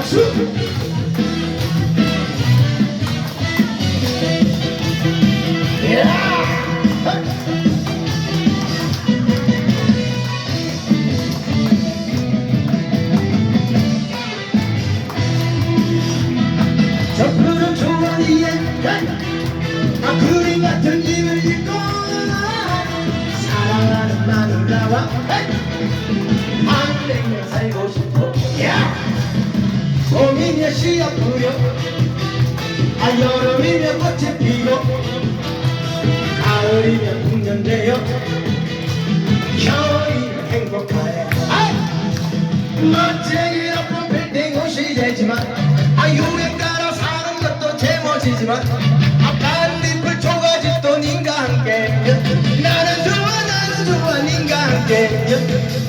박수! 저 푸른 아 그림 같은 집을 짓고 사랑하는 마누라와 한백년 살고 야! 씨앗 뿌려 아 여름이면 꽃이 피고 가을이면 풍년되어 겨울이면 행복하네 아! 멋쟁이 높은 빌딩 옷이 되지만 아 유행 따라 사는 것도 제멋이지만 아 반딧불 초가집도 님과 함께. 나는 좋아 나는 좋아 님과 함께.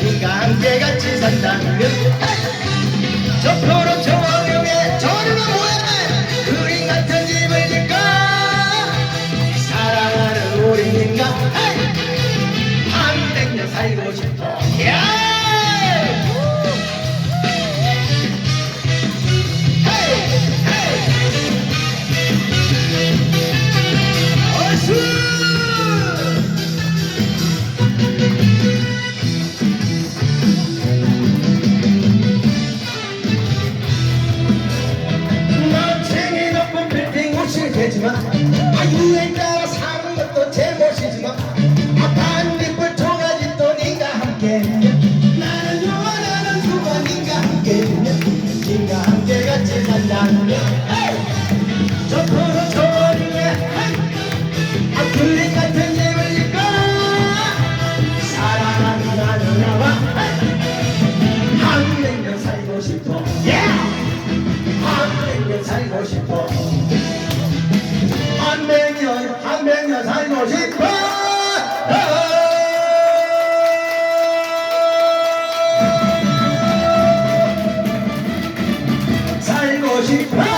님과 함께 같이 산다면. 저 푸른 Yeah. 함께. 나는 나는 좋아 니가 함께. 니가 함께 같이 산다면 저 푸른 초리에 아 그림 같은 집을 짓고 사랑하는 나누나와. 한백년 살고 싶어. 한백년 살고 싶어. 한백년 한백년 살고 싶어 she plays.